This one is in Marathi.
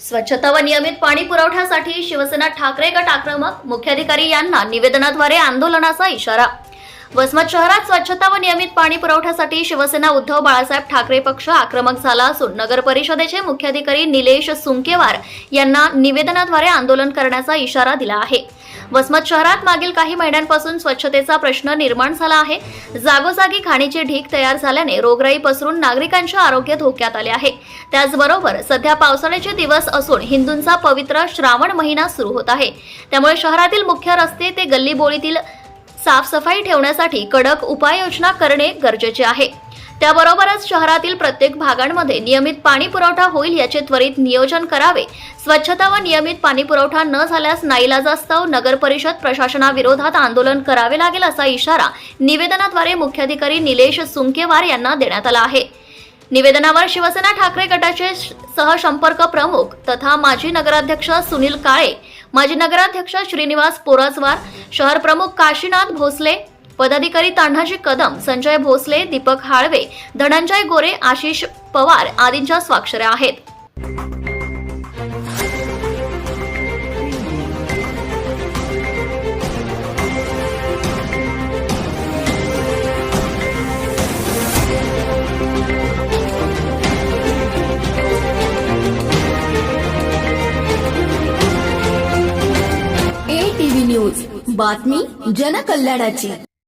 स्वच्छता व नियमित पाणी पुरवठ्यासाठी शिवसेना ठाकरे गट आक्रमक मुख्याधिकारी यांना निवेदनाद्वारे आंदोलनाचा इशारा. वसमत शहरात स्वच्छता व नियमित पाणी पुरवठ्यासाठी शिवसेना उद्धव बाळासाहेब ठाकरे पक्ष आक्रमक झाला असून नगर परिषदेचे मुख्याधिकारी निलेश सुंकेवार यांना निवेदनाद्वारे आंदोलन करण्याचा इशारा दिला आहे. वसमत शहरात मागील काही महिन्यांपासून स्वच्छतेचा प्रश्न निर्माण झाला आहे. जागोजागी खाणीचे ढीक तयार झाल्याने रोगराई पसरून नागरिकांचे आरोग्य धोक्यात आले आहे. त्याचबरोबर सध्या पावसाळ्याचे दिवस असून हिंदूंचा पवित्र श्रावण महिना सुरू होत आहे. त्यामुळे शहरातील मुख्य रस्ते ते गल्लीबोळीतील साफसफाई ठेवण्यासाठी कडक उपाययोजना करणे गरजेचे आहे. त्याबरोबरच शहरातील प्रत्येक भागांमध्ये नियमित पाणी पुरवठा होईल याचे त्वरित नियोजन करावे. स्वच्छता व नियमित पाणी पुरवठा न झाल्यास नाईलाजास्तव नगर परिषद प्रशासनाविरोधात आंदोलन करावे लागेल असा इशारा निवेदनाद्वारे मुख्याधिकारी निलेश सुंकेवार यांना देण्यात आला आहे. निवेदनावर शिवसेना ठाकरे गटाचे श- सहसंपर्क प्रमुख तथा माजी नगराध्यक्ष सुनील काळे माजी नगराध्यक्ष श्रीनिवास पोराजवार शहर प्रमुख काशीनाथ भोसले पदाधिकारी तान्हाजी कदम संजय भोसले दीपक हाळवे धनंजय गोरे आशिष पवार आदींच्या स्वाक्षऱ्या आहेत. ए न्यूज बातमी जनकल्याणाची.